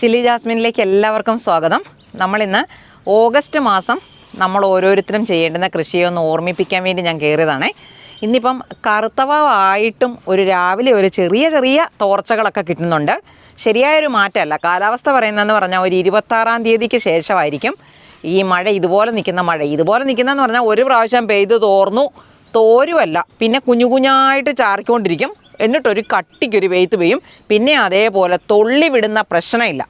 Chilli ജാസ്മിനിലേക്ക് എല്ലാവർക്കും സ്വാഗതം. നമ്മളിന്ന് ഓഗസ്റ്റ് മാസം നമ്മൾ ഓരോരുത്തരും ചെയ്യേണ്ടുന്ന കൃഷിയെ ഒന്ന് ഓർമ്മിപ്പിക്കാൻ വേണ്ടി ഞാൻ കയറിയതാണേ. ഇന്നിപ്പം കറുത്തവായിട്ടും ഒരു രാവിലെ ഒരു ചെറിയ ചെറിയ തോർച്ചകളൊക്കെ കിട്ടുന്നുണ്ട്. ശരിയായൊരു മാറ്റമല്ല. കാലാവസ്ഥ പറയുന്നതെന്ന് പറഞ്ഞാൽ ഒരു ഇരുപത്താറാം തീയതിക്ക് ശേഷമായിരിക്കും. ഈ മഴ ഇതുപോലെ നിൽക്കുന്ന മഴ. ഇതുപോലെ നിൽക്കുന്നതെന്ന് പറഞ്ഞാൽ ഒരു പ്രാവശ്യം പെയ്ത് തോർന്നു തോരുമല്ല പിന്നെ കുഞ്ഞു കുഞ്ഞായിട്ട് ചാറിക്കൊണ്ടിരിക്കും. എന്നിട്ടൊരു കട്ടിക്കൊരു വെയ്ത്ത് പെയ്യും. പിന്നെ അതേപോലെ തുള്ളി വിടുന്ന പ്രശ്നമില്ല.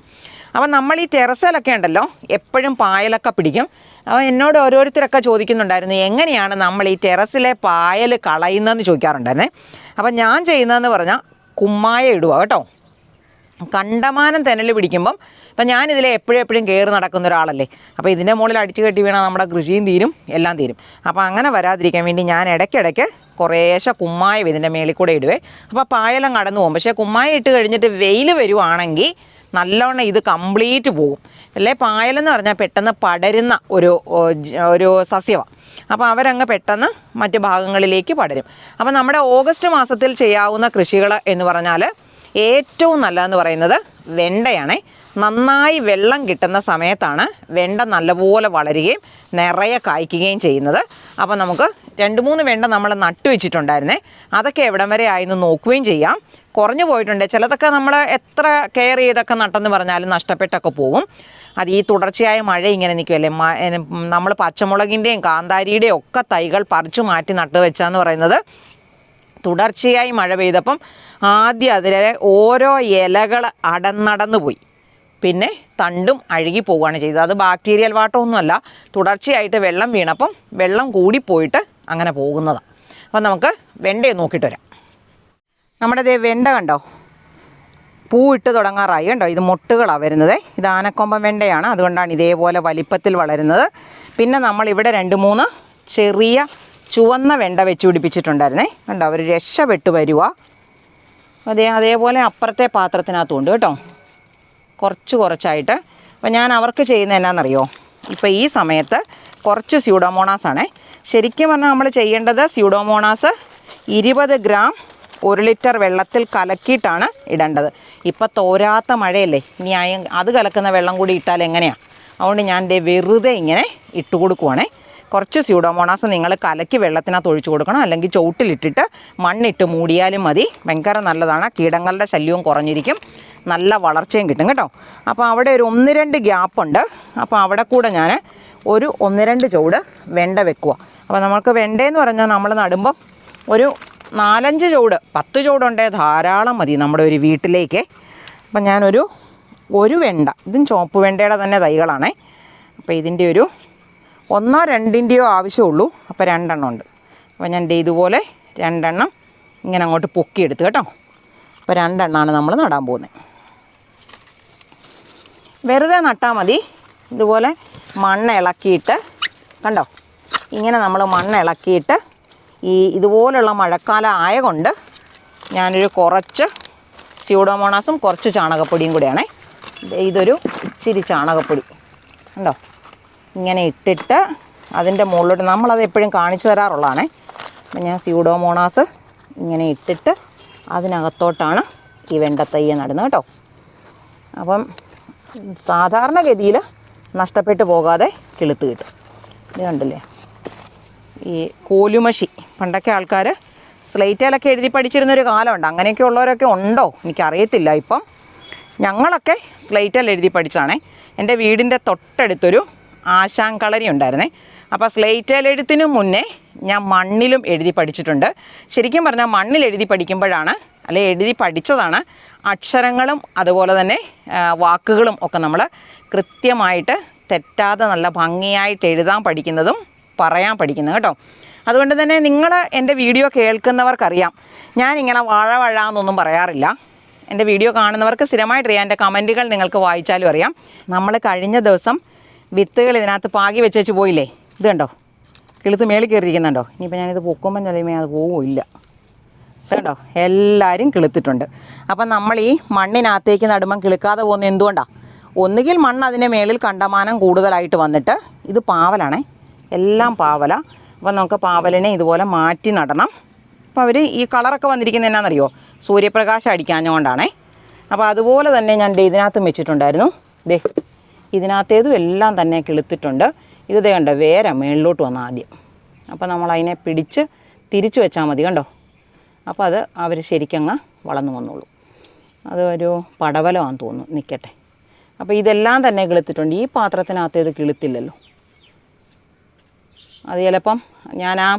അപ്പം നമ്മൾ ഈ ടെറസിലൊക്കെ ഉണ്ടല്ലോ എപ്പോഴും പായലൊക്കെ പിടിക്കും. അപ്പോൾ എന്നോട് ഓരോരുത്തരൊക്കെ ചോദിക്കുന്നുണ്ടായിരുന്നു എങ്ങനെയാണ് നമ്മൾ ഈ ടെറസിലെ പായൽ കളയുന്നതെന്ന് ചോദിക്കാറുണ്ടായിരുന്നേ. അപ്പം ഞാൻ ചെയ്യുന്നതെന്ന് പറഞ്ഞാൽ കുമ്മായ ഇടുക കേട്ടോ. കണ്ടമാനം തെനൽ പിടിക്കുമ്പം ഇപ്പം ഞാനിതിലെ എപ്പോഴും എപ്പോഴും കയറി നടക്കുന്ന ഒരാളല്ലേ. അപ്പോൾ ഇതിന്റെ മുകളിൽ അടിച്ചു കെട്ടി വീണാൽ നമ്മുടെ കൃഷിയും തീരും എല്ലാം തീരും. അപ്പോൾ അങ്ങനെ വരാതിരിക്കാൻ വേണ്ടി ഞാൻ ഇടയ്ക്കിടയ്ക്ക് കുറേശ്ശെ കുമ്മായം ഇതിന്റെ മേളിൽ കൂടെ ഇടുവേ. അപ്പോൾ പായെല്ലാം കടന്നു പോകും. പക്ഷേ കുമ്മായം ഇട്ട് കഴിഞ്ഞിട്ട് വെയിൽ വരുവാണെങ്കിൽ നല്ലോണം ഇത് കംപ്ലീറ്റ് പോകും. അല്ലേ? പായലെന്ന് പറഞ്ഞാൽ പെട്ടെന്ന് പടരുന്ന ഒരു ഒരു സസ്യമാണ് അപ്പോൾ അവരങ്ങ് പെട്ടെന്ന് മറ്റു ഭാഗങ്ങളിലേക്ക് പടരും. അപ്പോൾ നമ്മുടെ ഓഗസ്റ്റ് മാസത്തിൽ ചെയ്യാവുന്ന കൃഷികൾ എന്ന് പറഞ്ഞാൽ ഏറ്റവും നല്ലതെന്ന് പറയുന്നത് വെണ്ടയാണേ. നന്നായി വെള്ളം കിട്ടുന്ന സമയത്താണ് വെണ്ട നല്ലപോലെ വളരുകയും നിറയെ കായ്ക്കുകയും ചെയ്യുന്നത്. അപ്പോൾ നമുക്ക് രണ്ട് മൂന്ന് വെണ്ട നമ്മൾ നട്ടു വെച്ചിട്ടുണ്ടായിരുന്നേ. അതൊക്കെ എവിടം വരെ ആയെന്ന് നോക്കുകയും ചെയ്യാം. കുറഞ്ഞു പോയിട്ടുണ്ട്. ചിലതൊക്കെ നമ്മൾ എത്ര കെയർ ചെയ്തൊക്കെ നട്ടെന്ന് പറഞ്ഞാലും നഷ്ടപ്പെട്ടൊക്കെ പോകും അത് ഈ തുടർച്ചയായ മഴ ഇങ്ങനെ നിൽക്കുമല്ലേ നമ്മൾ പച്ചമുളകിന്റെയും കാന്താരിയുടെയും ഒക്കെ തൈകൾ പറിച്ചു മാറ്റി നട്ടു വെച്ചാന്ന് പറയുന്നത് തുടർച്ചയായി മഴ പെയ്തപ്പം ആദ്യം അതിലെ ഓരോ ഇലകൾ അടന്നടന്നു പോയി. പിന്നെ തണ്ടും അഴുകി പോവുകയാണ് ചെയ്തത്. അത് ബാക്ടീരിയൽ വാട്ടമൊന്നുമല്ല തുടർച്ചയായിട്ട് വെള്ളം വീണപ്പം വെള്ളം കൂടിപ്പോയിട്ട് അങ്ങനെ പോകുന്നതാണ് അപ്പം നമുക്ക് വെണ്ടയെ നോക്കിയിട്ട് വരാം. നമ്മുടെ ദേ വെണ്ട കണ്ടോ? പൂവിട്ട് തുടങ്ങാറായി കണ്ടോ? ഇത് മുട്ടുകളാണ് വരുന്നത്. ഇത് ആനക്കൊമ്പൻ വെണ്ടയാണ്. അതുകൊണ്ടാണ് ഇതേപോലെ വലിപ്പത്തിൽ വളരുന്നത്. പിന്നെ നമ്മളിവിടെ രണ്ട് മൂന്ന് ചെറിയ ചുവന്ന വെണ്ട വെച്ച് പിടിപ്പിച്ചിട്ടുണ്ടായിരുന്നേ. കണ്ടോ? അവർ രക്ഷപ്പെട്ടു വരുക അതേ അതേപോലെ അപ്പുറത്തെ പാത്രത്തിനകത്തുണ്ട് കേട്ടോ. കുറച്ച് കുറച്ചായിട്ട്. അപ്പോൾ ഞാൻ അവർക്ക് ചെയ്യുന്ന എന്നാണെന്നറിയോ ഇപ്പോൾ ഈ സമയത്ത് കുറച്ച് സ്യൂഡോമോണാസ് ആണേ. ശരിക്കും പറഞ്ഞാൽ നമ്മൾ ചെയ്യേണ്ടത് സ്യൂഡോമോണാസ് ഇരുപത് ഗ്രാം ഒരു ലിറ്റർ വെള്ളത്തിൽ കലക്കിയിട്ടാണ് ഇടേണ്ടത്. ഇപ്പോൾ തോരാത്ത മഴയല്ലേ? ഇനി അത് കലക്കുന്ന വെള്ളം കൂടി ഇട്ടാൽ എങ്ങനെയാണ് അതുകൊണ്ട് ഞാൻ ദേ വെറുതെ ഇങ്ങനെ ഇട്ട് കൊടുക്കുവാണേ. കുറച്ച് സ്യൂഡോമോണാസ് നിങ്ങൾ കലക്കി വെള്ളത്തിനകത്ത് ഒഴിച്ചു കൊടുക്കണം. അല്ലെങ്കിൽ ചുവട്ടിലിട്ടിട്ട് മണ്ണിട്ട് മൂടിയാലും മതി. ഭയങ്കര നല്ലതാണ്. കീടങ്ങളുടെ ശല്യവും കുറഞ്ഞിരിക്കും. നല്ല വളർച്ചയും കിട്ടും കേട്ടോ. അപ്പോൾ അവിടെ ഒരു ഒന്ന് രണ്ട് ഗ്യാപ്പുണ്ട് അപ്പോൾ അവിടെ കൂടെ ഞാൻ ഒരു ഒന്ന് രണ്ട് ചുവട് വെണ്ട വെക്കുക. അപ്പോൾ നമുക്ക് വെണ്ടയെന്ന് പറഞ്ഞാൽ നമ്മൾ നടുമ്പം ഒരു നാലഞ്ച് ചുവട് പത്ത് ചുവടുണ്ടേ ധാരാളം മതി നമ്മുടെ ഒരു വീട്ടിലേക്ക്. അപ്പം ഞാനൊരു ഒരു വെണ്ട ഇതും ചുവപ്പ് വെണ്ടയുടെ തന്നെ തൈകളാണേ. അപ്പോൾ ഇതിന്റെ ഒരു ഒന്നോ രണ്ടിന്റെയോ ആവശ്യമുള്ളൂ. അപ്പോൾ രണ്ടെണ്ണം ഉണ്ട്. അപ്പോൾ ഞാൻ ഇതുപോലെ രണ്ടെണ്ണം ഇങ്ങനെ അങ്ങോട്ട് പൊക്കിയെടുത്ത് കേട്ടോ. അപ്പോൾ രണ്ടെണ്ണമാണ് നമ്മൾ നടാൻ പോകുന്നത്. വെറുതെ നട്ടാൽ മതി. ഇതുപോലെ മണ്ണ് ഇളക്കിയിട്ട് കണ്ടോ? ഇങ്ങനെ നമ്മൾ മണ്ണ് ഇളക്കിയിട്ട് ഈ ഇതുപോലുള്ള മഴക്കാലം ആയകൊണ്ട് ഞാനൊരു കുറച്ച് സ്യൂഡോമോണാസും കുറച്ച് ചാണകപ്പൊടിയും കൂടെയാണേ. ഇതൊരു ഇച്ചിരി ചാണകപ്പൊടി. കണ്ടോ? ഇങ്ങനെ ഇട്ടിട്ട് അതിന്റെ മുകളിലോട്ട് നമ്മളത് എപ്പോഴും കാണിച്ചു തരാറുള്ളതാണേ. അപ്പം ഞാൻ സ്യൂഡോമോണാസ് ഇങ്ങനെ ഇട്ടിട്ട് അതിനകത്തോട്ടാണ് ഈ വെണ്ടത്തയ്യ നടുന്നത് കേട്ടോ. അപ്പം സാധാരണഗതിയിൽ നഷ്ടപ്പെട്ടു പോകാതെ കിളുത്ത് കിട്ടും. ഇത് കണ്ടില്ലേ? ഈ കോലുമഷി. പണ്ടൊക്കെ ആൾക്കാർ സ്ലേറ്റിലൊക്കെ എഴുതി പഠിച്ചിരുന്നൊരു കാലമുണ്ട്. അങ്ങനെയൊക്കെ ഉള്ളവരൊക്കെ ഉണ്ടോ? എനിക്കറിയത്തില്ല ഇപ്പം. ഞങ്ങളൊക്കെ സ്ലേറ്റിൽ എഴുതി പഠിച്ചതാണേ. എന്റെ വീടിന്റെ തൊട്ടടുത്തൊരു ആശാൻ കളരി ഉണ്ടായിരുന്നേ. അപ്പോൾ സ്ലേറ്റിൽ എഴുത്തിന് മുന്നേ ഞാൻ മണ്ണിലും എഴുതി പഠിച്ചിട്ടുണ്ട്. ശരിക്കും പറഞ്ഞാൽ മണ്ണിൽ എഴുതി പഠിക്കുമ്പോഴാണ് അല്ലെ എഴുതി പഠിച്ചതാണ് അക്ഷരങ്ങളും അതുപോലെ തന്നെ വാക്കുകളും ഒക്കെ നമ്മൾ കൃത്യമായിട്ട് തെറ്റാതെ നല്ല ഭംഗിയായിട്ട് എഴുതാൻ പഠിക്കുന്നതും പറയാൻ പഠിക്കുന്നത് കേട്ടോ. അതുകൊണ്ട് തന്നെ നിങ്ങൾ എന്റെ വീഡിയോ കേൾക്കുന്നവർക്കറിയാം. ഞാനിങ്ങനെ വാഴ വഴ എന്നൊന്നും പറയാറില്ല. എന്റെ വീഡിയോ കാണുന്നവർക്ക് സ്ഥിരമായിട്ടറിയാം എന്റെ കമന്റുകൾ നിങ്ങൾക്ക് വായിച്ചാലും അറിയാം. നമ്മൾ കഴിഞ്ഞ ദിവസം വിത്തുകൾ ഇതിനകത്ത് പാകി വെച്ചേച്ച് പോയില്ലേ? ഇത് കണ്ടോ? കിളുത്ത് മേളിൽ കയറിയിരിക്കുന്നുണ്ടോ? ഇനിയിപ്പോൾ ഞാനിത് പൊക്കുമ്പം ചിലമേ അത് പോവില്ല കണ്ടോ? എല്ലാവരും കിളുത്തിട്ടുണ്ട്. അപ്പം നമ്മൾ ഈ മണ്ണിനകത്തേക്ക് നടുമ്പം കിളുക്കാതെ പോകുന്നത് എന്തുകൊണ്ടാണ് ഒന്നുകിൽ മണ്ണ് അതിന്റെ മേളിൽ കണ്ടമാനം കൂടുതലായിട്ട് വന്നിട്ട് ഇത് പാവലാണേ. എല്ലാം പാവല. അപ്പം നമുക്ക് പാവലിനെ ഇതുപോലെ മാറ്റി നടണം. അപ്പോൾ അവർ ഈ കളറൊക്കെ വന്നിരിക്കുന്നത് എന്നാണെന്നറിയോ സൂര്യപ്രകാശം അടിക്കാഞ്ഞുകൊണ്ടാണേ അപ്പോൾ അതുപോലെ തന്നെ ഞാൻ ഇതിനകത്തും വെച്ചിട്ടുണ്ടായിരുന്നു. ദേ ഇതിനകത്തേതും എല്ലാം തന്നെ കിളുത്തിട്ടുണ്ട്. ഇത് കണ്ടോ വേര മേളിലോട്ട് വന്ന ആദ്യം. അപ്പോൾ നമ്മൾ അതിനെ പിടിച്ച് തിരിച്ചു വെച്ചാൽ മതി കണ്ടോ? അപ്പോൾ അത് അവർ ശരിക്കങ്ങ് വളർന്നു വന്നോളൂ. അത് ഒരു പടവലമാണെന്ന് തോന്നുന്നു നിൽക്കട്ടെ അപ്പോൾ ഇതെല്ലാം തന്നെ കിളുത്തിട്ടുണ്ട്. ഈ പാത്രത്തിനകത്ത് ഇത് കിളുത്തില്ലല്ലോ. അത് ചിലപ്പം ഞാൻ ആ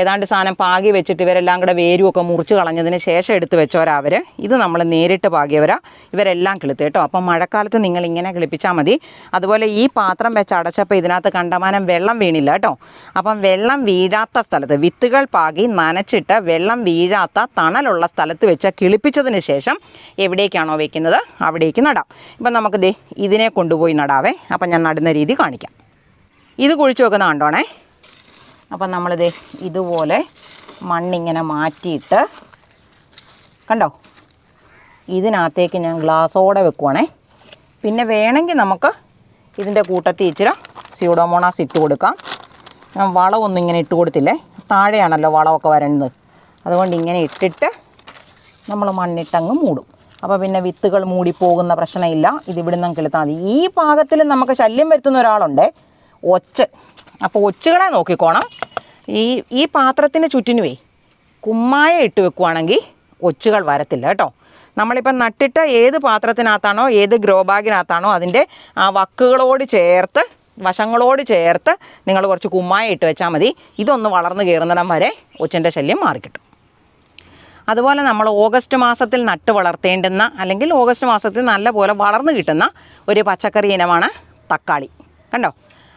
ഏതാണ്ട് സാധനം പാകി വെച്ചിട്ട് ഇവരെല്ലാം കൂടെ വേരുമൊക്കെ മുറിച്ച് കളഞ്ഞതിന് ശേഷം എടുത്ത് വെച്ചവരാ അവർ ഇത് നമ്മൾ നേരിട്ട് പാകിയവരാ. ഇവരെല്ലാം കിളുത്ത് കേട്ടോ. അപ്പം മഴക്കാലത്ത് നിങ്ങൾ ഇങ്ങനെ കിളിപ്പിച്ചാൽ മതി. അതുപോലെ ഈ പാത്രം വെച്ച് അടച്ചപ്പോൾ ഇതിനകത്ത് കണ്ടമാനം വെള്ളം വീണില്ല കേട്ടോ. അപ്പം വെള്ളം വീഴാത്ത സ്ഥലത്ത് വിത്തുകൾ പാകി നനച്ചിട്ട് വെള്ളം വീഴാത്ത തണലുള്ള സ്ഥലത്ത് വെച്ച് കിളിപ്പിച്ചതിന് ശേഷം എവിടേക്കാണോ വെക്കുന്നത്? അവിടേക്ക് നടാം. ഇപ്പം നമുക്ക് ദേ ഇതിനെ കൊണ്ടുപോയി നടാവേ. അപ്പം ഞാൻ നടുന്ന രീതി കാണിക്കാം. ഇത് കുഴിച്ച് വെക്കുന്ന കണ്ടോണേ. അപ്പം നമ്മളിത് ഇതുപോലെ മണ്ണിങ്ങനെ മാറ്റിയിട്ട് കണ്ടോ? ഇതിനകത്തേക്ക് ഞാൻ ഗ്ലാസ്സോടെ വെക്കുവാണേ. പിന്നെ വേണമെങ്കിൽ നമുക്ക് ഇതിന്റെ കൂട്ടത്തിൽ ഇച്ചിരി സ്യൂഡോമോണാസ് ഇട്ട് കൊടുക്കാം. ഞാൻ വളമൊന്നും ഇങ്ങനെ ഇട്ട് കൊടുത്തില്ലേ? താഴെയാണല്ലോ വളമൊക്കെ വരണത് അതുകൊണ്ട് ഇങ്ങനെ ഇട്ടിട്ട് നമ്മൾ മണ്ണിട്ടങ്ങ് മൂടും. അപ്പോൾ പിന്നെ വിത്തുകൾ മൂടിപ്പോകുന്ന പ്രശ്നമില്ല. ഇത് ഇവിടുന്ന് കിളുത്താൽ മതി. ഈ പാകത്തിൽ നമുക്ക് ശല്യം വരുത്തുന്ന ഒരാളുണ്ട്. ഒച്ച്. അപ്പോൾ ഒച്ചുകളെ നോക്കിക്കോണം. ഈ ഈ പാത്രത്തിന് ചുറ്റിനുവേ കുമ്മായ ഇട്ട് വെക്കുവാണെങ്കിൽ ഒച്ചുകൾ വരത്തില്ല കേട്ടോ. നമ്മളിപ്പോൾ നട്ടിട്ട ഏത് പാത്രത്തിനകത്താണോ ഏത് ഗ്രോ ബാഗിനകത്താണോ അതിന്റെ ആ വക്കുകളോട് ചേർത്ത് വശങ്ങളോട് ചേർത്ത് നിങ്ങൾ കുറച്ച് കുമ്മായ ഇട്ട് വെച്ചാൽ മതി. ഇതൊന്ന് വളർന്ന് കയറുന്നിടം വരെ ഒച്ചിന്റെ ശല്യം മാറിക്കിട്ടും. അതുപോലെ നമ്മൾ ഓഗസ്റ്റ് മാസത്തിൽ നട്ട് വളർത്തേണ്ടുന്ന അല്ലെങ്കിൽ ഓഗസ്റ്റ് മാസത്തിൽ നല്ലപോലെ വളർന്നു കിട്ടുന്ന ഒരു പച്ചക്കറി ഇനമാണ് തക്കാളി. കണ്ടോ?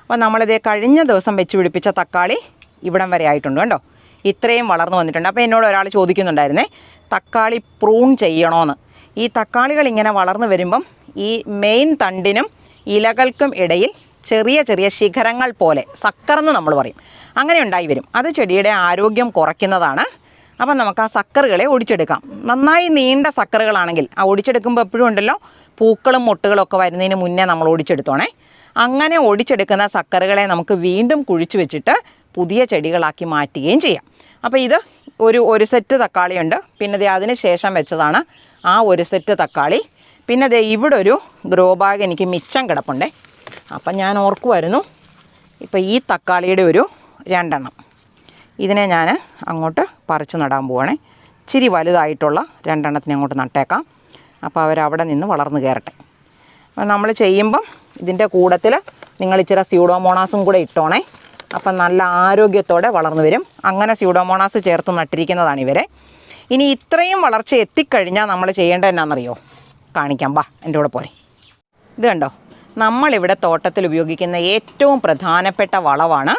അപ്പോൾ നമ്മളിതേ കഴിഞ്ഞ ദിവസം വെച്ച് പിടിപ്പിച്ച തക്കാളി ഇവിടം വരെ ആയിട്ടുണ്ട് കണ്ടോ? ഇത്രയും വളർന്നു വന്നിട്ടുണ്ട്. അപ്പോൾ എന്നോട് ഒരാൾ ചോദിക്കുന്നുണ്ടായിരുന്നേ തക്കാളി പ്രൂൺ ചെയ്യണോന്ന്? ഈ തക്കാളികൾ ഇങ്ങനെ വളർന്നു വരുമ്പം ഈ മെയിൻ തണ്ടിനും ഇലകൾക്കും ഇടയിൽ ചെറിയ ചെറിയ ശിഖരങ്ങൾ പോലെ സക്കറെന്ന് നമ്മൾ പറയും. അങ്ങനെ ഉണ്ടായി വരും. അത് ചെടിയുടെ ആരോഗ്യം കുറയ്ക്കുന്നതാണ്. അപ്പം നമുക്ക് ആ സക്കറുകളെ ഒടിച്ചെടുക്കാം. നന്നായി നീണ്ട സക്കറുകളാണെങ്കിൽ ആ ഒടിച്ചെടുക്കുമ്പോൾ എപ്പോഴും ഉണ്ടല്ലോ പൂക്കളും മുട്ടുകളൊക്കെ വരുന്നതിന് മുന്നേ നമ്മൾ ഒടിച്ചെടുത്തോണേ. അങ്ങനെ ഒടിച്ചെടുക്കുന്ന സക്കറുകളെ നമുക്ക് വീണ്ടും കുഴിച്ചു വെച്ചിട്ട് പുതിയ ചെടികളാക്കി മാറ്റുകയും ചെയ്യാം. അപ്പോൾ ഇത് ഒരു ഒരു സെറ്റ് തക്കാളിയുണ്ട്. പിന്നെ ദേ അതിന് ശേഷം വെച്ചതാണ് ആ ഒരു സെറ്റ് തക്കാളി. പിന്നെ ദേ ഇവിടെ ഒരു ഗ്രോ ബാഗ് എനിക്ക് മിച്ചം കിടപ്പുണ്ടേ. അപ്പം ഞാൻ ഓർക്കുമായിരുന്നു ഇപ്പോൾ ഈ തക്കാളിയുടെ ഒരു രണ്ടെണ്ണം. ഇതിനെ ഞാൻ അങ്ങോട്ട് പറിച്ചു നടാൻ പോവാണേ. ഇച്ചിരി വലുതായിട്ടുള്ള രണ്ടെണ്ണത്തിനെ അങ്ങോട്ട് നട്ടേക്കാം. അപ്പോൾ അവരവിടെ നിന്ന് വളർന്നു കയറട്ടെ. നമ്മൾ ചെയ്യുമ്പം ഇതിന്റെ കൂടത്തിൽ നിങ്ങൾ ഇച്ചിരി സ്യൂഡോമോണാസും കൂടെ ഇട്ടോണേ. അപ്പം നല്ല ആരോഗ്യത്തോടെ വളർന്നു വരും. അങ്ങനെ സ്യൂഡോമോണാസ് ചേർത്ത് നട്ടിരിക്കുന്നതാണ് ഇവരെ. ഇനി ഇത്രയും വളർച്ച എത്തിക്കഴിഞ്ഞാൽ നമ്മൾ ചെയ്യേണ്ടത് എന്നാണെന്നറിയോ കാണിക്കാം. ബാ എന്റെ കൂടെ പോരെ. ഇത് കണ്ടോ? നമ്മളിവിടെ തോട്ടത്തിൽ ഉപയോഗിക്കുന്ന ഏറ്റവും പ്രധാനപ്പെട്ട വളമാണ്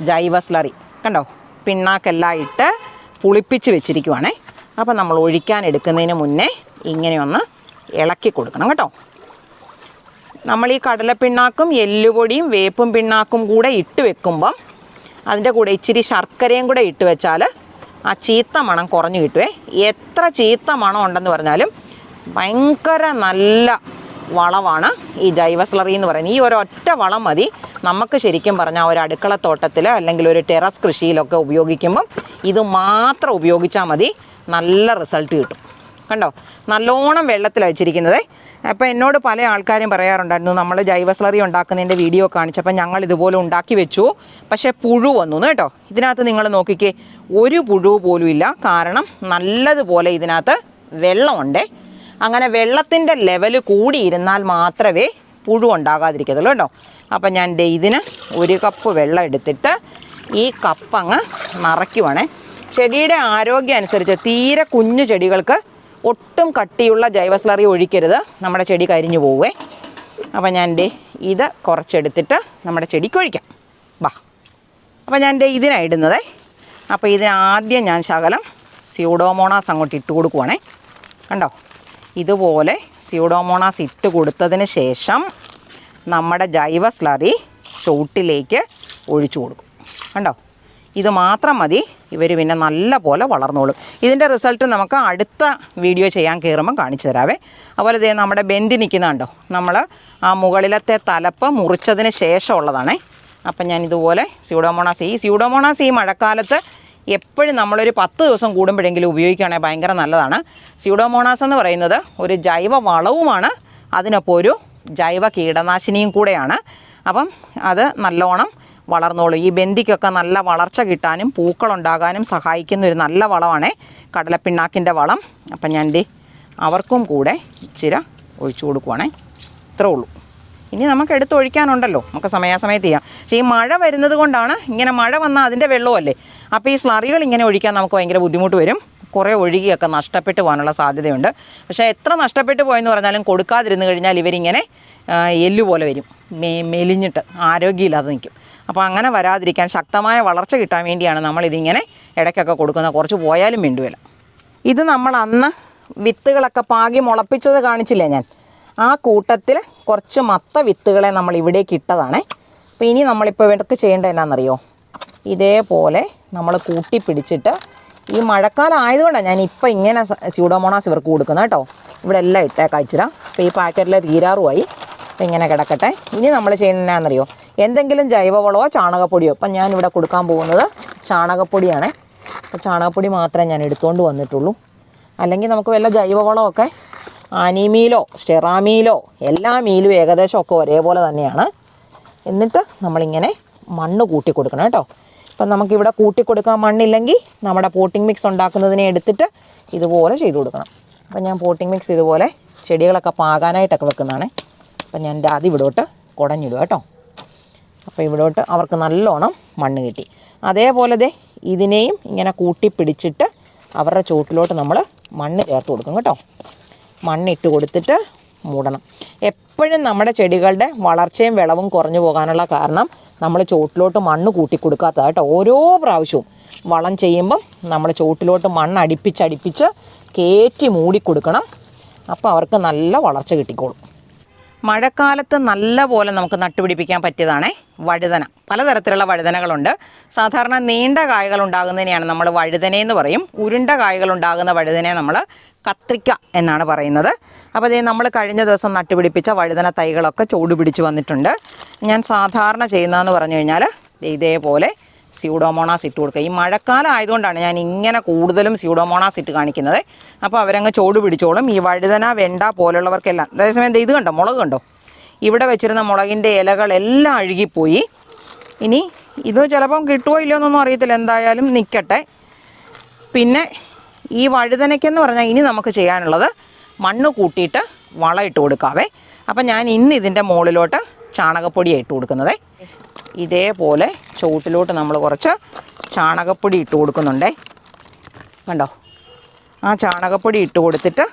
ജൈവ സ്ലറി കണ്ടോ? പിണ്ണാക്കെല്ലാം ഇട്ട് പുളിപ്പിച്ച് വെച്ചിരിക്കുവാണേ. അപ്പം നമ്മൾ ഒഴിക്കാൻ എടുക്കുന്നതിന് മുന്നേ ഇങ്ങനെ ഒന്ന് ഇളക്കി കൊടുക്കണം കേട്ടോ. നമ്മൾ ഈ കടലപ്പിണ്ണാക്കും എല്ലുപൊടിയും വേപ്പും പിണ്ണാക്കും കൂടെ ഇട്ട് വെക്കുമ്പം അതിന്റെ കൂടെ ഇച്ചിരി ശർക്കരയും കൂടെ ഇട്ട് വെച്ചാൽ ആ ചീത്ത മണം കുറഞ്ഞു കിട്ടുവേ. എത്ര ചീത്ത മണം ഉണ്ടെന്ന് പറഞ്ഞാലും ഭയങ്കര നല്ല വളമാണ് ഈ ജൈവ സ്ലറി എന്ന് പറയുന്നത്. ഈ ഒരൊറ്റ വളം മതി. നമുക്ക് ശരിക്കും പറഞ്ഞാൽ ഒരു അടുക്കളത്തോട്ടത്തിൽ അല്ലെങ്കിൽ ഒരു ടെറസ് കൃഷിയിലൊക്കെ ഉപയോഗിക്കുമ്പം ഇത് മാത്രം ഉപയോഗിച്ചാൽ മതി. നല്ല റിസൾട്ട് കിട്ടും. കണ്ടോ? നല്ലോണം വെള്ളത്തിൽ വെച്ചിരിക്കുന്നത്. അപ്പോൾ എന്നോട് പല ആൾക്കാരും പറയാറുണ്ടായിരുന്നു നമ്മൾ ജൈവ സ്ലറി ഉണ്ടാക്കുന്നതിന്റെ വീഡിയോ കാണിച്ചപ്പോൾ ഞങ്ങൾ ഇതുപോലെ ഉണ്ടാക്കി വെച്ചു. പക്ഷേ പുഴു വന്നു കേട്ടോ. ഇതിനകത്ത് നിങ്ങൾ നോക്കിക്കേ ഒരു പുഴു പോലും ഇല്ല. കാരണം നല്ലതുപോലെ ഇതിനകത്ത് വെള്ളമുണ്ടേ. അങ്ങനെ വെള്ളത്തിന്റെ ലെവൽ കൂടിയിരുന്നാൽ മാത്രമേ പുഴു ഉണ്ടാകാതിരിക്കത്തുള്ളൂ കേട്ടോ. അപ്പം ഞാൻ ഇതിന് ഒരു കപ്പ് വെള്ളം എടുത്തിട്ട് ഈ കപ്പങ്ങ് നിറയ്ക്കുവാണേ. ചെടിയുടെ ആരോഗ്യം അനുസരിച്ച് തീരെ കുഞ്ഞു ചെടികൾക്ക് ഒട്ടും കട്ടിയുള്ള ജൈവ സ്ലറി ഒഴിക്കരുത്. നമ്മുടെ ചെടി കരിഞ്ഞു പോവേ. അപ്പം ഞാൻ എന്റെ ഇത് കുറച്ചെടുത്തിട്ട് നമ്മുടെ ചെടിക്ക് ഒഴിക്കാം. വാ. അപ്പോൾ ഞാൻ എന്റെ ഇതിനാണ് ഇടുന്നത്. അപ്പോൾ ഇതിനാദ്യം ഞാൻ ശകലം സ്യൂഡോമോണാസ് അങ്ങോട്ട് ഇട്ട് കൊടുക്കുവാണേ. കണ്ടോ? ഇതുപോലെ സ്യൂഡോമോണാസ് ഇട്ട് കൊടുത്തതിന് ശേഷം നമ്മുടെ ജൈവ സ്ലറി ചോട്ടിലേക്ക് ഒഴിച്ചു കൊടുക്കും. കണ്ടോ? ഇത് മാത്രം മതി. ഇവർ പിന്നെ നല്ല പോലെ വളർന്നോളും. ഇതിന്റെ റിസൾട്ട് നമുക്ക് അടുത്ത വീഡിയോ ചെയ്യാൻ കയറുമ്പം കാണിച്ചു തരാവേ. അതുപോലെ ഇതേ നമ്മുടെ ബെന്തി നിൽക്കുന്നുണ്ടോ നമ്മൾ ആ മുകളിലത്തെ തലപ്പ് മുറിച്ചതിന് ശേഷമുള്ളതാണേ. അപ്പം ഞാൻ ഇതുപോലെ സ്യൂഡോമോണാസ് ഈ സ്യൂഡോമോണാസ് ഈ മഴക്കാലത്ത് എപ്പോഴും നമ്മളൊരു പത്ത് ദിവസം കൂടുമ്പോഴെങ്കിലും ഉപയോഗിക്കുകയാണെങ്കിൽ ഭയങ്കര നല്ലതാണ്. സ്യൂഡോമോണാസ് എന്ന് പറയുന്നത് ഒരു ജൈവ വളവുമാണ്. അതിനൊപ്പം ഒരു ജൈവ കീടനാശിനിയും കൂടെയാണ്. അപ്പം അത് നല്ലോണം വളർന്നോളും. ഈ ബന്ദിക്കൊക്കെ നല്ല വളർച്ച കിട്ടാനും പൂക്കളുണ്ടാകാനും സഹായിക്കുന്ന ഒരു നല്ല വളമാണ് കടലപ്പിണ്ണാക്കിന്റെ വളം. അപ്പം ഞാൻ ദേ അവർക്കും കൂടെ ഇച്ചിരി ഒഴിച്ചു കൊടുക്കുവാണേ. ഇത്രേ ഉള്ളൂ. ഇനി നമുക്ക് എടുത്തൊഴിക്കാനുണ്ടല്ലോ നമുക്ക് സമയാസമയത്ത് ചെയ്യാം. പക്ഷേ ഈ മഴ വരുന്നത് കൊണ്ടാണ് ഇങ്ങനെ മഴ വന്നാൽ അതിന്റെ വെള്ളമല്ലേ. അപ്പോൾ ഈ സ്ലറികൾ ഇങ്ങനെ ഒഴിക്കാൻ നമുക്ക് ഭയങ്കര ബുദ്ധിമുട്ട് വരും. കുറേ ഒഴുകിയൊക്കെ നഷ്ടപ്പെട്ടു പോകാനുള്ള സാധ്യതയുണ്ട്. പക്ഷേ എത്ര നഷ്ടപ്പെട്ടു പോയെന്ന് പറഞ്ഞാലും കൊടുക്കാതിരുന്ന് കഴിഞ്ഞാൽ ഇവരിങ്ങനെ എല്ലുപോലെ എല്ല് പോലെ വരും മെലിഞ്ഞിട്ട് ആരോഗ്യമില്ലാതെ നിൽക്കും. അപ്പോൾ അങ്ങനെ വരാതിരിക്കാൻ ശക്തമായ വളർച്ച കിട്ടാൻ വേണ്ടിയാണ് നമ്മളിതിങ്ങനെ ഇടയ്ക്കൊക്കെ കൊടുക്കുന്നത്. കുറച്ച് പോയാലും വേണ്ടുവല്ല ഇത് നമ്മൾ അന്ന് വിത്തുകളൊക്കെ പാകി മുളപ്പിച്ചത് കാണിച്ചില്ലേ ഞാൻ? ആ കൂട്ടത്തിൽ കുറച്ച് മത്ത വിത്തുകളെ നമ്മൾ ഇവിടേക്ക് ഇട്ടതാണേ. അപ്പോൾ ഇനി നമ്മളിപ്പോൾ ഇവർക്ക് ചെയ്യേണ്ടത് എന്നാണെന്നറിയോ ഇതേപോലെ നമ്മൾ കൂട്ടി പിടിച്ചിട്ട് ഈ മഴക്കാലം ആയതുകൊണ്ടാണ് ഞാൻ ഇപ്പോൾ ഇങ്ങനെ സ്യൂഡോമോണാസ് ഇവർക്ക് കൊടുക്കുന്നത് കേട്ടോ. ഇവിടെ എല്ലാം ഇട്ടേക്കാം ഇച്ചിരി അപ്പോൾ ഈ പാക്കറ്റിൽ തീരാറുമായി. അപ്പോൾ ഇങ്ങനെ കിടക്കട്ടെ. ഇനി നമ്മൾ ചെയ്യുന്നതെന്നറിയോ എന്തെങ്കിലും ജൈവവളമോ ചാണകപ്പൊടിയോ ഇപ്പം ഞാൻ ഇവിടെ കൊടുക്കാൻ പോകുന്നത് ചാണകപ്പൊടിയാണേ. അപ്പോൾ ചാണകപ്പൊടി മാത്രമേ ഞാൻ എടുത്തുകൊണ്ട് വന്നിട്ടുള്ളൂ. അല്ലെങ്കിൽ നമുക്ക് വല്ല ജൈവവളമൊക്കെ ആനിമീലോ സ്റ്റെറാമീലോ എല്ലാ മീലും ഏകദേശം ഒക്കെ ഒരേപോലെ തന്നെയാണ്. എന്നിട്ട് നമ്മളിങ്ങനെ മണ്ണ് കൂട്ടി കൊടുക്കണം കേട്ടോ. ഇപ്പം നമുക്കിവിടെ കൂട്ടി കൊടുക്കാൻ മണ്ണില്ലെങ്കിൽ നമ്മുടെ പോട്ടിംഗ് മിക്സ് ഉണ്ടാക്കുന്നതിനെ എടുത്തിട്ട് ഇതുപോലെ ചെയ്തു കൊടുക്കണം. അപ്പം ഞാൻ പോട്ടിംഗ് മിക്സ് ഇതുപോലെ ചെടികളൊക്കെ പാകാനായിട്ടൊക്കെ വെക്കുന്നതാണ്. അപ്പം ഞാൻ അത് ഇവിടോട്ട് കുടഞ്ഞിടുക കേട്ടോ. അപ്പോൾ ഇവിടോട്ട് അവർക്ക് നല്ലോണം മണ്ണ് കിട്ടി. അതേപോലെ ദേ ഇതിനെയും ഇങ്ങനെ കൂട്ടി പിടിച്ചിട്ട് അവരുടെ ചുവട്ടിലോട്ട് നമ്മൾ മണ്ണ് ചേർത്ത് കൊടുക്കും കേട്ടോ. മണ്ണിട്ട് കൊടുത്തിട്ട് മൂടണം. എപ്പോഴും നമ്മുടെ ചെടികളുടെ വളർച്ചയും വിളവും കുറഞ്ഞു പോകാനുള്ള കാരണം നമ്മൾ ചുവട്ടിലോട്ട് മണ്ണ് കൂട്ടി കൊടുക്കാത്ത കേട്ടോ. ഓരോ പ്രാവശ്യവും വളം ചെയ്യുമ്പം നമ്മൾ ചുവട്ടിലോട്ട് മണ്ണ് അടുപ്പിച്ചടുപ്പിച്ച് കയറ്റി മൂടി കൊടുക്കണം അപ്പോൾ അവർക്ക് നല്ല വളർച്ച കിട്ടിക്കോളും. മഴക്കാലത്ത് നല്ല പോലെ നമുക്ക് നട്ടുപിടിപ്പിക്കാൻ പറ്റിയതാണേ വഴുതന. പലതരത്തിലുള്ള വഴുതനകളുണ്ട്. സാധാരണ നീണ്ട കായകൾ ഉണ്ടാകുന്നതിനെയാണ് നമ്മൾ വഴുതനയെന്ന് പറയും. ഉരുണ്ട കായകൾ ഉണ്ടാകുന്ന വഴുതനയെ നമ്മൾ കത്രിക്ക എന്നാണ് പറയുന്നത്. അപ്പോൾ ഇതേ നമ്മൾ കഴിഞ്ഞ ദിവസം നട്ടുപിടിപ്പിച്ച വഴുതന തൈകളൊക്കെ ചൂട് പിടിച്ച് വന്നിട്ടുണ്ട്. ഞാൻ സാധാരണ ചെയ്യുന്നതെന്ന് പറഞ്ഞു കഴിഞ്ഞാൽ ഇതേപോലെ സ്യൂഡോമോണാസ് ഇട്ട് കൊടുക്കുക. ഈ മഴക്കാലം ആയതുകൊണ്ടാണ് ഞാൻ ഇങ്ങനെ കൂടുതലും സ്യൂഡോമോണാസ് ഇട്ട് കാണിക്കുന്നത്. അപ്പോൾ അവരങ്ങ് ചോട് പിടിച്ചോളും. ഈ വഴുതന വെണ്ട പോലുള്ളവർക്കെല്ലാം. അതേസമയം ഇത് കണ്ടോ? മുളക് കണ്ടോ? ഇവിടെ വെച്ചിരുന്ന മുളകിന്റെ ഇലകളെല്ലാം അഴുകിപ്പോയി. ഇനി ഇത് ചിലപ്പം കിട്ടുമോ ഇല്ലയോ എന്നൊന്നും അറിയത്തില്ല. എന്തായാലും നിൽക്കട്ടെ പിന്നെ ഈ വഴുതനയ്ക്കെന്ന് പറഞ്ഞാൽ ഇനി നമുക്ക് ചെയ്യാനുള്ളത് മണ്ണ് കൂട്ടിയിട്ട് വളം ഇട്ട് കൊടുക്കാവേ. അപ്പം ഞാൻ ഇന്ന് ഇതിന്റെ മുകളിലോട്ട് ചാണകപ്പൊടിയാണ് ഇട്ട് കൊടുക്കുന്നത്. ഇതേപോലെ ചുവട്ടിലോട്ട് നമ്മൾ കുറച്ച് ചാണകപ്പൊടി ഇട്ട് കൊടുക്കുന്നുണ്ടേ. കണ്ടോ? ആ ചാണകപ്പൊടി ഇട്ട് കൊടുത്തിട്ട്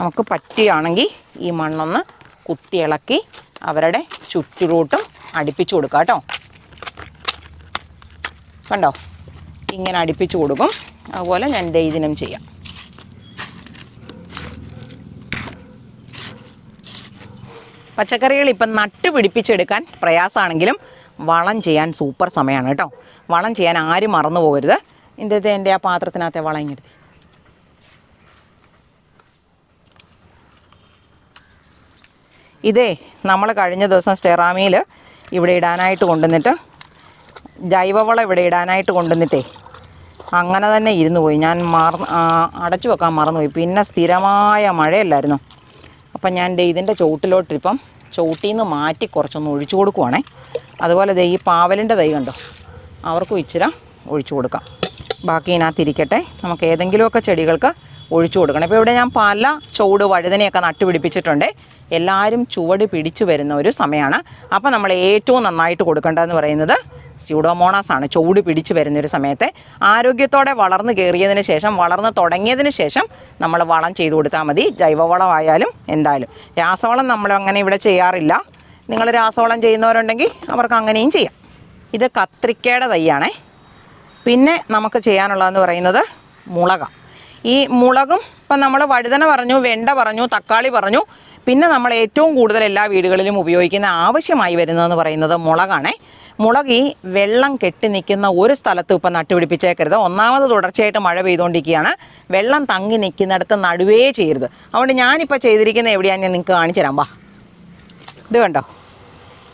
നമുക്ക് പറ്റുകയാണെങ്കിൽ ഈ മണ്ണൊന്ന് കുത്തി ഇളക്കി അവരുടെ ചുറ്റിലോട്ടും അടുപ്പിച്ചു കൊടുക്കാം കേട്ടോ. കണ്ടോ? ഇങ്ങനെ അടുപ്പിച്ചു കൊടുക്കും. അതുപോലെ ഞാൻ ദൈദിനം ചെയ്യാം. പച്ചക്കറികൾ ഇപ്പം നട്ട് പിടിപ്പിച്ചെടുക്കാൻ പ്രയാസമാണെങ്കിലും വളം ചെയ്യാൻ സൂപ്പർ സമയമാണ് കേട്ടോ. വളം ചെയ്യാൻ ആരും മറന്നു പോകരുത്. എന്റെ എന്റെ ആ പാത്രത്തിനകത്തെ വളം ഇങ്ങെടുത്ത് ഇതേ നമ്മൾ കഴിഞ്ഞ ദിവസം സ്റ്റെറാമിയിൽ ഇവിടെ ഇടാനായിട്ട് കൊണ്ടുവന്നിട്ട് ജൈവവളം ഇവിടെ ഇടാനായിട്ട് കൊണ്ടുവന്നിട്ടേ അങ്ങനെ തന്നെ ഇരുന്ന് പോയി. ഞാൻ മറന്ന് അടച്ചു വെക്കാൻ മറന്നുപോയി. പിന്നെ സ്ഥിരമായ മഴയല്ലായിരുന്നു? അപ്പം ഞാൻ ദേ ഇതിന്റെ ചുവട്ടിലോട്ടിപ്പം ചുവട്ടിൽ നിന്ന് മാറ്റി കുറച്ചൊന്ന് ഒഴിച്ചു കൊടുക്കുവാണേ. അതുപോലെ ദേ ഈ പാവലിന്റെ തൈ കണ്ടോ? അവർക്കും ഇച്ചിരി ഒഴിച്ചു കൊടുക്കാം. ബാക്കി ഇതിനകത്ത് ഇരിക്കട്ടെ. നമുക്ക് ഏതെങ്കിലുമൊക്കെ ചെടികൾക്ക് ഒഴിച്ചു കൊടുക്കണം. ഇപ്പോൾ ഇവിടെ ഞാൻ പല ചുവട് വഴുതനയൊക്കെ നട്ടുപിടിപ്പിച്ചിട്ടുണ്ട് എല്ലാവരും ചുവട് പിടിച്ചു വരുന്ന ഒരു സമയമാണ് അപ്പോൾ നമ്മൾ ഏറ്റവും നന്നായിട്ട് കൊടുക്കേണ്ടതെന്ന് പറയുന്നത് സ്യൂഡോമോണാസ് ആണ് ചൂട് പിടിച്ചു വരുന്നൊരു സമയത്ത് ആരോഗ്യത്തോടെ വളർന്നു കയറിയതിന് ശേഷം വളർന്നു തുടങ്ങിയതിന് ശേഷം നമ്മൾ വളം ചെയ്തു കൊടുത്താൽ മതി. ജൈവവളമായാലും എന്തായാലും. രാസവളം നമ്മൾ അങ്ങനെ ഇവിടെ ചെയ്യാറില്ല. നിങ്ങൾ രാസവളം ചെയ്യുന്നവരുണ്ടെങ്കിൽ അവർക്ക് അങ്ങനെയും ചെയ്യാം. ഇത് കത്രിക്കയുടെ തൈയാണേ. പിന്നെ നമുക്ക് ചെയ്യാനുള്ളതെന്ന് പറയുന്നത് മുളക. ഈ മുളകും ഇപ്പം നമ്മൾ വഴുതന പറഞ്ഞു വെണ്ട പറഞ്ഞു തക്കാളി പറഞ്ഞു. പിന്നെ നമ്മൾ ഏറ്റവും കൂടുതൽ എല്ലാ വീടുകളിലും ഉപയോഗിക്കുന്ന ആവശ്യമായി വരുന്നതെന്ന് പറയുന്നത് മുളകാണേ. മുളക് ഈ വെള്ളം കെട്ടി നിൽക്കുന്ന ഒരു സ്ഥലത്ത് ഇപ്പം നട്ടുപിടിപ്പിച്ചേക്കരുത്. ഒന്നാമത് തുടർച്ചയായിട്ട് മഴ പെയ്തുകൊണ്ടിരിക്കുകയാണ്. വെള്ളം തങ്ങി നിൽക്കുന്നിടത്ത് നടുവേ ചെയ്യരുത്. അതുകൊണ്ട് ഞാനിപ്പോൾ ചെയ്തിരിക്കുന്ന എവിടെയാണ് ഞാൻ നിങ്ങൾക്ക് കാണിച്ചു തരാം. വാ. ഇത് കണ്ടോ?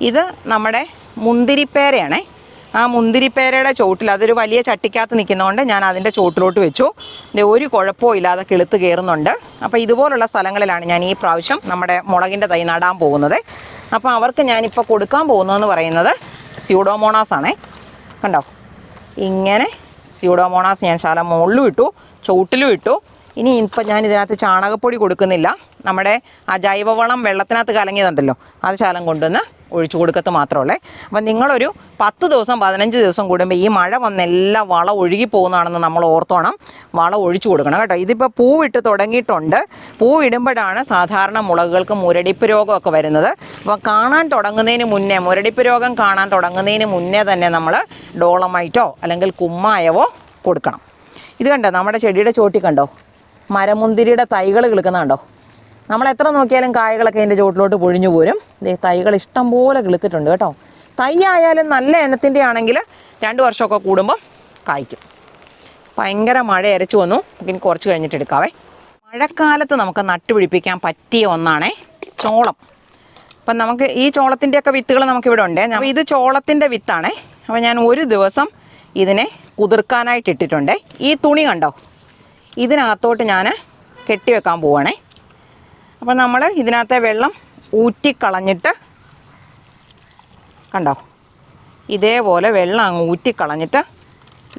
ഇത് നമ്മുടെ മുന്തിരിപ്പേരയാണേ. ആ മുന്തിരിപ്പേരയുടെ ചോട്ടിൽ അതൊരു വലിയ ചട്ടിക്കകത്ത് നിൽക്കുന്നതുകൊണ്ട് ഞാൻ അതിന്റെ ചോട്ടിലോട്ട് വെച്ചു. ഇതിന്റെ ഒരു കുഴപ്പവും ഇല്ലാതെ കിളുത്ത് കയറുന്നുണ്ട്. അപ്പോൾ ഇതുപോലുള്ള സ്ഥലങ്ങളിലാണ് ഞാൻ ഈ പ്രാവശ്യം നമ്മുടെ മുളകിന്റെ തൈ നടാൻ പോകുന്നത്. അപ്പോൾ അവർക്ക് ഞാനിപ്പോൾ കൊടുക്കാൻ പോകുന്നതെന്ന് പറയുന്നത് സ്യൂഡോമോണാസ് ആണേ. കണ്ടോ? ഇങ്ങനെ സ്യൂഡോമോണാസ് ഞാൻ ശാല മുകളിലും ഇട്ടു ചുവട്ടിലും ഇട്ടു. ഇനി ഇപ്പം ഞാൻ ഇതിനകത്ത് ചാണകപ്പൊടി കൊടുക്കുന്നില്ല. നമ്മുടെ ആ ജൈവവളം വെള്ളത്തിനകത്ത് കലങ്ങിയതുണ്ടല്ലോ അത് ശാലം കൊണ്ടുവന്ന് ഒഴിച്ചു കൊടുക്കത്ത് മാത്രമല്ലേ അപ്പം നിങ്ങളൊരു പത്ത് ദിവസം പതിനഞ്ച് ദിവസം കൂടുമ്പോൾ ഈ മഴ വന്ന് എല്ലാം വളം ഒഴുകി പോകുന്നതാണെന്ന് നമ്മൾ ഓർത്തോണം. വള ഒഴിച്ചു കൊടുക്കണം കേട്ടോ. ഇതിപ്പോൾ പൂവിട്ട് തുടങ്ങിയിട്ടുണ്ട്. പൂവിടുമ്പോഴാണ് സാധാരണ മുളകുകൾക്ക് മുരടിപ്പ് രോഗമൊക്കെ വരുന്നത്. അപ്പോൾ കാണാൻ തുടങ്ങുന്നതിന് മുന്നേ മുരടിപ്പ് രോഗം കാണാൻ തുടങ്ങുന്നതിന് മുന്നേ തന്നെ നമ്മൾ ഡോളമായിട്ടോ അല്ലെങ്കിൽ കുമ്മായവോ കൊടുക്കണം. ഇത് കണ്ടോ? നമ്മുടെ ചെടിയുടെ ചോട്ടി കണ്ടോ? മരമുന്തിരിയുടെ തൈകൾ കിളുക്കുന്നുണ്ടോ നമ്മൾ എത്ര നോക്കിയാലും കായകളൊക്കെ അതിന്റെ ചുവട്ടിലോട്ട് പൊഴിഞ്ഞു പോരും. ദേ തൈകൾ ഇഷ്ടം പോലെ കിളുത്തിട്ടുണ്ട് കേട്ടോ. തൈ ആയാലും നല്ല ഇനത്തിന്റെ ആണെങ്കിൽ രണ്ട് വർഷമൊക്കെ കൂടുമ്പോൾ കായ്ക്കും. ഭയങ്കര മഴ അരച്ചു വന്നു. ഇനി കുറച്ച് കഴിഞ്ഞിട്ട് എടുക്കാവേ. മഴക്കാലത്ത് നമുക്ക് നട്ടുപിടിപ്പിക്കാൻ പറ്റിയ ഒന്നാണേ ചോളം. അപ്പം നമുക്ക് ഈ ചോളത്തിന്റെയൊക്കെ വിത്തുകൾ നമുക്കിവിടെ ഉണ്ട്. ഇത് ചോളത്തിന്റെ വിത്താണേ. അപ്പോൾ ഞാൻ ഒരു ദിവസം ഇതിനെ കുതിർക്കാനായിട്ട് ഇട്ടിട്ടുണ്ട്. ഈ തുണി കണ്ടോ? ഇതിനകത്തോട്ട് ഞാൻ കെട്ടിവെക്കാൻ പോവാണേ. അപ്പോൾ നമ്മൾ ഇതിനകത്തെ വെള്ളം ഊറ്റിക്കളഞ്ഞിട്ട് കണ്ടോ? ഇതേപോലെ വെള്ളം അങ്ങ് ഊറ്റിക്കളഞ്ഞിട്ട്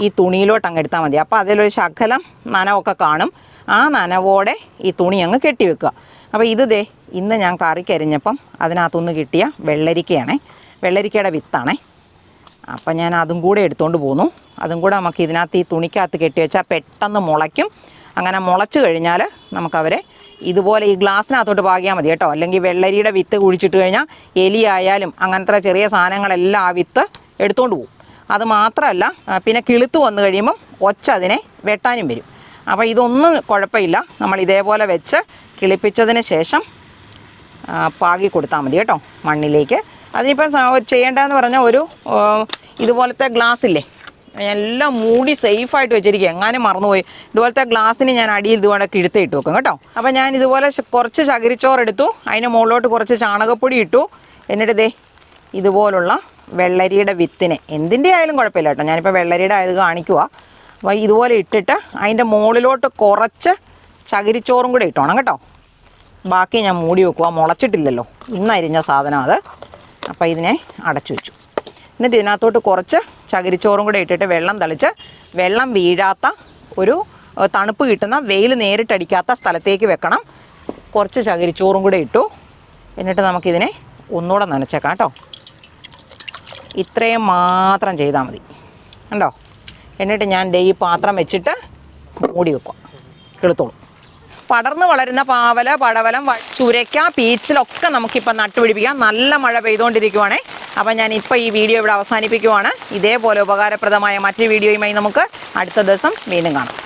ഈ തുണിയിലോട്ട് അങ്ങ് എടുത്താൽ മതി. അപ്പോൾ അതിലൊരു ശകലം നനവൊക്കെ കാണും. ആ നനവോടെ ഈ തുണി അങ്ങ് കെട്ടിവെക്കുക അപ്പോൾ ഇത് ദേ ഇന്ന് ഞാൻ കറിക്കരിഞ്ഞപ്പം അതിനകത്തുനിന്ന് കിട്ടിയ വെള്ളരിക്കയാണേ. വെള്ളരിക്കയുടെ വിത്താണേ. അപ്പം ഞാൻ അതും കൂടെ എടുത്തുകൊണ്ട് പോന്നു. അതും കൂടെ നമുക്ക് ഇതിനകത്ത് ഈ തുണിക്കകത്ത് കെട്ടി വെച്ചാൽ പെട്ടെന്ന് മുളയ്ക്കും. അങ്ങനെ മുളച്ച് കഴിഞ്ഞാൽ നമുക്കവരെ ഇതുപോലെ ഈ ഗ്ലാസ്സിനകത്തോട്ട് പാകിയാൽ മതി കേട്ടോ. അല്ലെങ്കിൽ വെള്ളരിയുടെ വിത്ത് കുഴിച്ചിട്ട് കഴിഞ്ഞാൽ എലി ആയാലും അങ്ങനത്തെ ചെറിയ സാധനങ്ങളെല്ലാം ആ വിത്ത് എടുത്തുകൊണ്ട് പോകും അത് മാത്രമല്ല പിന്നെ കിളുത്ത് വന്നു കഴിയുമ്പം ഒച്ച അതിനെ വെട്ടാനും വരും. അപ്പോൾ ഇതൊന്നും കുഴപ്പമില്ല. നമ്മൾ ഇതേപോലെ വെച്ച് കിളിപ്പിച്ചതിന് ശേഷം പാകി കൊടുത്താൽ മതി കേട്ടോ മണ്ണിലേക്ക്. അതിനിപ്പം ചെയ്യേണ്ടതെന്ന് പറഞ്ഞാൽ ഒരു ഇതുപോലത്തെ ഗ്ലാസ് ഇല്ലേ എല്ലാം മൂടി സേഫായിട്ട് വെച്ചിരിക്കുക എങ്ങാനും മറന്നുപോയി. ഇതുപോലത്തെ ഗ്ലാസ്സിന് ഞാൻ അടിയിൽ ഇതുപോലെ കിഴുത്ത് ഇട്ട് വെക്കും കേട്ടോ. അപ്പം ഞാൻ ഇതുപോലെ കുറച്ച് ചകിരിച്ചോറ് എടുത്തു. അതിന് മുകളിലോട്ട് കുറച്ച് ചാണകപ്പൊടി ഇട്ടു. എന്നിട്ട് ദേ ഇതുപോലുള്ള വെള്ളരിയുടെ വിത്തിനെ. എന്തിന്റെ ആയാലും കുഴപ്പമില്ല കേട്ടോ. ഞാനിപ്പോൾ വെള്ളരിയുടെ ആയത് കാണിക്കുക അപ്പോൾ ഇതുപോലെ ഇട്ടിട്ട് അതിന്റെ മുകളിലോട്ട് കുറച്ച് ചകിരിച്ചോറും കൂടെ ഇട്ടോണം കേട്ടോ. ബാക്കി ഞാൻ മൂടി വെക്കുക മുളച്ചിട്ടില്ലല്ലോ. ഇന്നരിഞ്ഞ സാധനം അത്. അപ്പോൾ ഇതിനെ അടച്ചു വെച്ചു. എന്നിട്ട് ഇതിനകത്തോട്ട് കുറച്ച് ചകിരിച്ചോറും കൂടെ ഇട്ടിട്ട് വെള്ളം തളിച്ച് വെള്ളം വീഴാത്ത ഒരു തണുപ്പ് കിട്ടുന്ന വെയിൽ നേരിട്ടടിക്കാത്ത സ്ഥലത്തേക്ക് വെക്കണം. കുറച്ച് ചകിരിച്ചോറും കൂടെ ഇട്ടു. എന്നിട്ട് നമുക്കിതിനെ ഒന്നുകൂടെ നനച്ചേക്കാം കേട്ടോ. ഇത്രയും മാത്രം ചെയ്താൽ മതി. കണ്ടോ? എന്നിട്ട് ഞാൻ ദേ ഈ പാത്രം വെച്ചിട്ട് മൂടി വെക്കുക. കിളുത്തോളും പടർന്നു വളരുന്ന പാവല പടവലം ചുരയ്ക്ക പീച്ചിലൊക്കെ നമുക്കിപ്പോൾ നട്ടുപിടിപ്പിക്കാം. നല്ല മഴ പെയ്തുകൊണ്ടിരിക്കുവാണേ. അപ്പം ഞാൻ ഇപ്പോൾ ഈ വീഡിയോ ഇവിടെ അവസാനിപ്പിക്കുവാണ്. ഇതേപോലെ ഉപകാരപ്രദമായ മറ്റു വീഡിയോയുമായി നമുക്ക് അടുത്ത ദിവസം വീണ്ടും കാണാം.